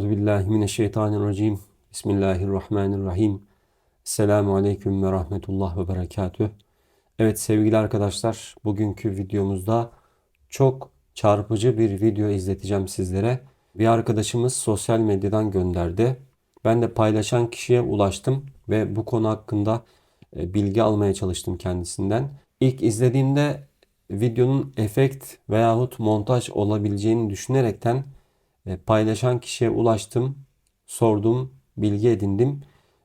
Euzu billahi mineşşeytanirracim. Bismillahirrahmanirrahim. Selamun aleyküm ve rahmetullah ve berekatüh. Evet sevgili arkadaşlar, bugünkü videomuzda çok çarpıcı bir video izleteceğim sizlere. Bir arkadaşımız sosyal medyadan gönderdi. Ben de paylaşan kişiye ulaştım ve bu konu hakkında e, bilgi almaya çalıştım kendisinden. İlk izlediğimde videonun efekt veyahut montaj olabileceğini düşünerekten paylaşan kişiye ulaştım, sordum, bilgi edindim.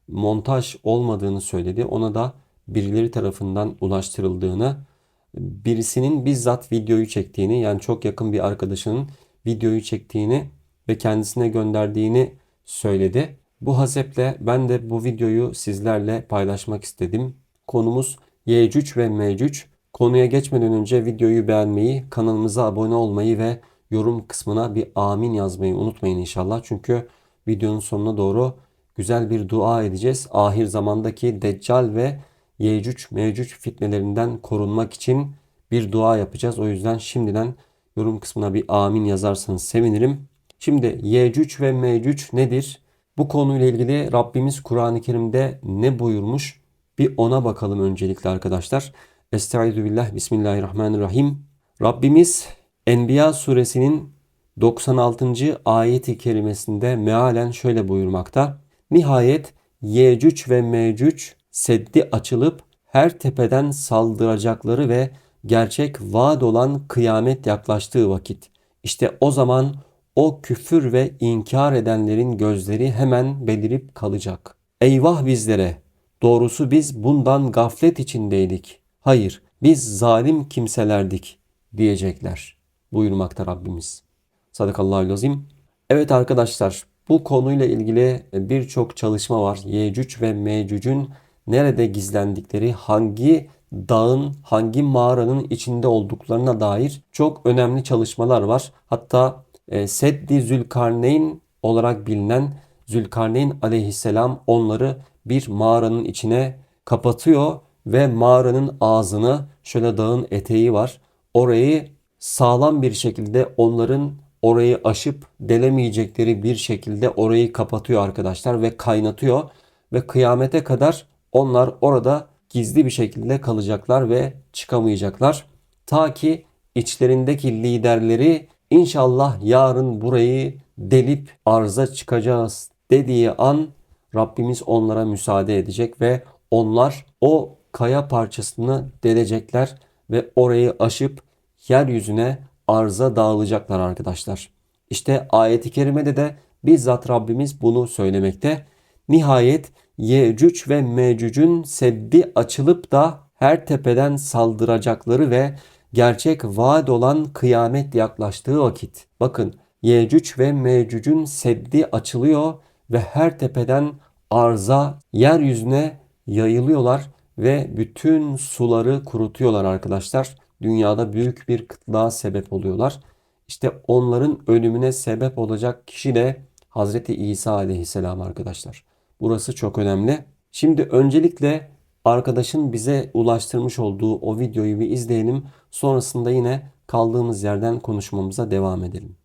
Montaj olmadığını söyledi. Ona da birileri tarafından ulaştırıldığını, birisinin bizzat videoyu çektiğini, yani çok yakın bir arkadaşının videoyu çektiğini ve kendisine gönderdiğini söyledi. Bu haseple ben de bu videoyu sizlerle paylaşmak istedim. Konumuz Yecüc ve Mecüc. Konuya geçmeden önce videoyu beğenmeyi, kanalımıza abone olmayı ve yorum kısmına bir amin yazmayı unutmayın inşallah. Çünkü videonun sonuna doğru güzel bir dua edeceğiz. Ahir zamandaki Deccal ve Yecüc Mecüc fitnelerinden korunmak için bir dua yapacağız. O yüzden şimdiden yorum kısmına bir amin yazarsanız sevinirim. Şimdi Yecüc ve Mecüc nedir? Bu konuyla ilgili Rabbimiz Kur'an-ı Kerim'de ne buyurmuş? Bir ona bakalım öncelikle arkadaşlar. Estaizu billah, Bismillahirrahmanirrahim. Rabbimiz Enbiya suresinin 96. ayeti kerimesinde mealen şöyle buyurmakta. Nihayet Yecüc ve Mecüc seddi açılıp her tepeden saldıracakları ve gerçek vaad olan kıyamet yaklaştığı vakit. İşte o zaman o küfür ve inkar edenlerin gözleri hemen belirip kalacak. Eyvah bizlere! Doğrusu biz bundan gaflet içindeydik. Hayır, biz zalim kimselerdik diyecekler buyurmakta Rabbimiz. Sadakallahu azim. Evet arkadaşlar bu konuyla ilgili birçok çalışma var. Yecüc ve Mecüc'ün nerede gizlendikleri, hangi dağın, hangi mağaranın içinde olduklarına dair çok önemli çalışmalar var. Hatta e, Seddi Zülkarneyn olarak bilinen Zülkarneyn aleyhisselam onları bir mağaranın içine kapatıyor ve mağaranın ağzını şöyle dağın eteği var. Orayı sağlam bir şekilde onların orayı aşıp delemeyecekleri bir şekilde orayı kapatıyor arkadaşlar ve kaynatıyor ve kıyamete kadar onlar orada gizli bir şekilde kalacaklar ve çıkamayacaklar. Ta ki içlerindeki liderleri inşallah yarın burayı delip arıza çıkacağız dediği an Rabbimiz onlara müsaade edecek ve onlar o kaya parçasını delecekler ve orayı aşıp yeryüzüne arza dağılacaklar arkadaşlar. İşte ayeti kerimede de bizzat Rabbimiz bunu söylemekte. Nihayet Yecüc ve Mecüc'ün seddi açılıp da her tepeden saldıracakları ve gerçek vaat olan kıyamet yaklaştığı vakit. Bakın Yecüc ve Mecüc'ün seddi açılıyor ve her tepeden arza yeryüzüne yayılıyorlar ve bütün suları kurutuyorlar arkadaşlar dünyada büyük bir kıtlığa sebep oluyorlar. İşte onların ölümüne sebep olacak kişi de Hazreti İsa aleyhisselam arkadaşlar. Burası çok önemli. Şimdi öncelikle arkadaşın bize ulaştırmış olduğu o videoyu bir izleyelim. Sonrasında yine kaldığımız yerden konuşmamıza devam edelim.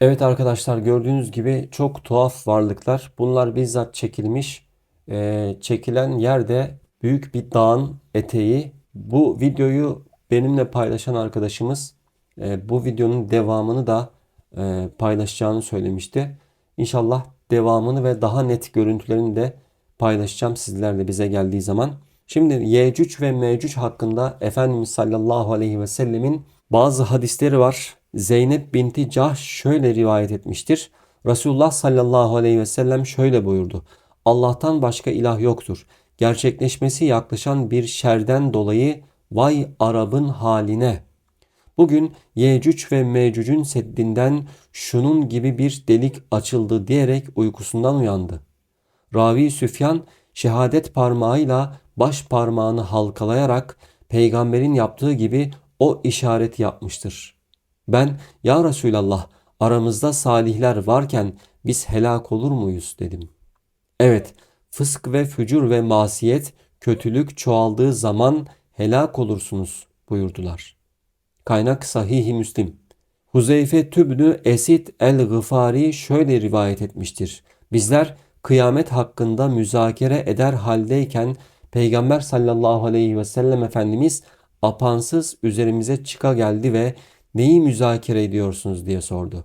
Evet arkadaşlar gördüğünüz gibi çok tuhaf varlıklar. Bunlar bizzat çekilmiş. Ee, çekilen yerde büyük bir dağın eteği. Bu videoyu benimle paylaşan arkadaşımız e, bu videonun devamını da e, paylaşacağını söylemişti. İnşallah devamını ve daha net görüntülerini de paylaşacağım sizlerle bize geldiği zaman. Şimdi Yecüc ve Mecüc hakkında Efendimiz sallallahu aleyhi ve sellemin bazı hadisleri var. Zeynep binti Cahş şöyle rivayet etmiştir. Resulullah sallallahu aleyhi ve sellem şöyle buyurdu. Allah'tan başka ilah yoktur. Gerçekleşmesi yaklaşan bir şerden dolayı vay Arap'ın haline. Bugün Yecüc ve Mecüc'ün seddinden şunun gibi bir delik açıldı diyerek uykusundan uyandı. Ravi Süfyan şehadet parmağıyla baş parmağını halkalayarak peygamberin yaptığı gibi o işareti yapmıştır. Ben ya Resulallah aramızda salihler varken biz helak olur muyuz dedim. Evet fısk ve fücur ve masiyet kötülük çoğaldığı zaman helak olursunuz buyurdular. Kaynak Sahih-i Müslim. Huzeyfe Tübnü Esid el-Gıfari şöyle rivayet etmiştir. Bizler kıyamet hakkında müzakere eder haldeyken Peygamber sallallahu aleyhi ve sellem Efendimiz apansız üzerimize çıka geldi ve neyi müzakere ediyorsunuz diye sordu.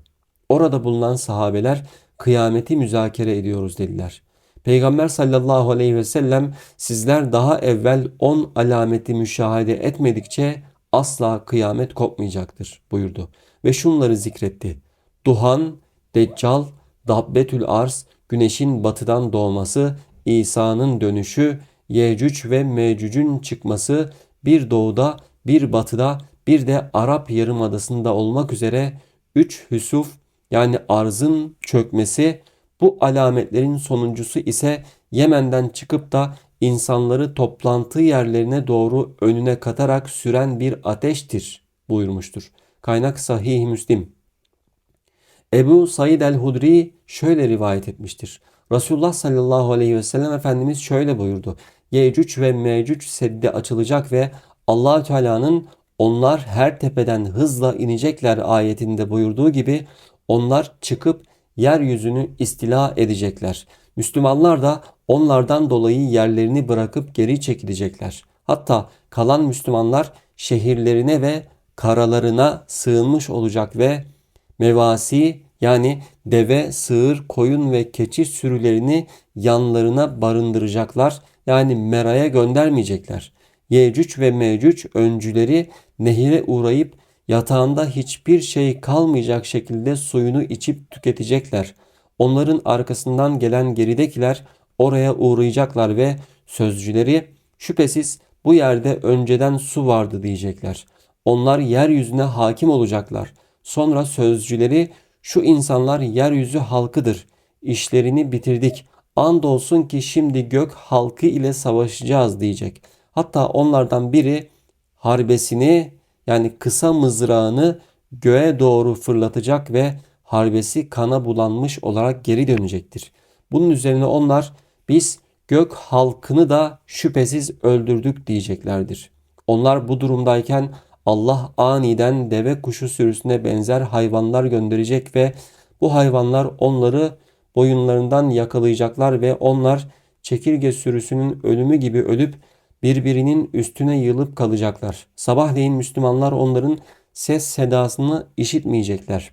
Orada bulunan sahabeler kıyameti müzakere ediyoruz dediler. Peygamber sallallahu aleyhi ve sellem sizler daha evvel on alameti müşahede etmedikçe asla kıyamet kopmayacaktır buyurdu. Ve şunları zikretti. Duhan, Deccal, Dabbetül Arz, güneşin batıdan doğması, İsa'nın dönüşü, Yecüc ve Mecüc'ün çıkması, bir doğuda, bir batıda, bir de Arap Yarımadası'nda olmak üzere üç hüsuf yani arzın çökmesi, bu alametlerin sonuncusu ise Yemen'den çıkıp da insanları toplantı yerlerine doğru önüne katarak süren bir ateştir buyurmuştur. Kaynak Sahih Müslim. Ebu Said el-Hudri şöyle rivayet etmiştir. Resulullah sallallahu aleyhi ve sellem Efendimiz şöyle buyurdu. Yecüc ve Mecüc seddi açılacak ve allah Teala'nın onlar her tepeden hızla inecekler ayetinde buyurduğu gibi onlar çıkıp yeryüzünü istila edecekler. Müslümanlar da onlardan dolayı yerlerini bırakıp geri çekilecekler. Hatta kalan Müslümanlar şehirlerine ve karalarına sığınmış olacak ve mevasi yani deve, sığır, koyun ve keçi sürülerini yanlarına barındıracaklar. Yani meraya göndermeyecekler. Yecüc ve Mecüc öncüleri nehire uğrayıp yatağında hiçbir şey kalmayacak şekilde suyunu içip tüketecekler. Onların arkasından gelen geridekiler oraya uğrayacaklar ve sözcüleri şüphesiz bu yerde önceden su vardı diyecekler. Onlar yeryüzüne hakim olacaklar. Sonra sözcüleri şu insanlar yeryüzü halkıdır. İşlerini bitirdik. Andolsun ki şimdi gök halkı ile savaşacağız diyecek. Hatta onlardan biri harbesini yani kısa mızrağını göğe doğru fırlatacak ve harbesi kana bulanmış olarak geri dönecektir. Bunun üzerine onlar biz gök halkını da şüphesiz öldürdük diyeceklerdir. Onlar bu durumdayken Allah aniden deve kuşu sürüsüne benzer hayvanlar gönderecek ve bu hayvanlar onları boyunlarından yakalayacaklar ve onlar çekirge sürüsünün ölümü gibi ölüp birbirinin üstüne yılıp kalacaklar. Sabahleyin Müslümanlar onların ses sedasını işitmeyecekler.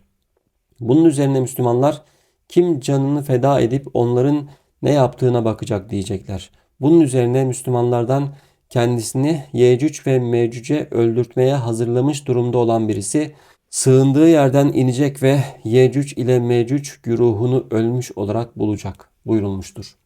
Bunun üzerine Müslümanlar kim canını feda edip onların ne yaptığına bakacak diyecekler. Bunun üzerine Müslümanlardan kendisini Yecüc ve Mecüc'e öldürtmeye hazırlamış durumda olan birisi sığındığı yerden inecek ve Yecüc ile Mecüc güruhunu ölmüş olarak bulacak buyurulmuştur.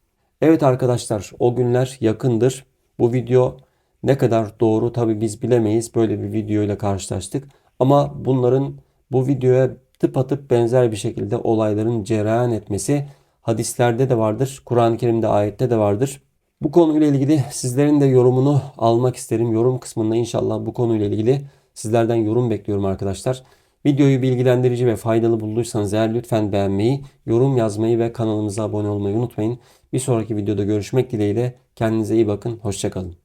Evet arkadaşlar o günler yakındır. Bu video ne kadar doğru tabi biz bilemeyiz. Böyle bir video ile karşılaştık. Ama bunların bu videoya tıpatıp benzer bir şekilde olayların cereyan etmesi hadislerde de vardır. Kur'an-ı Kerim'de ayette de vardır. Bu konuyla ilgili sizlerin de yorumunu almak isterim. Yorum kısmında inşallah bu konuyla ilgili sizlerden yorum bekliyorum arkadaşlar. Videoyu bilgilendirici ve faydalı bulduysanız eğer lütfen beğenmeyi, yorum yazmayı ve kanalımıza abone olmayı unutmayın. Bir sonraki videoda görüşmek dileğiyle kendinize iyi bakın. Hoşçakalın.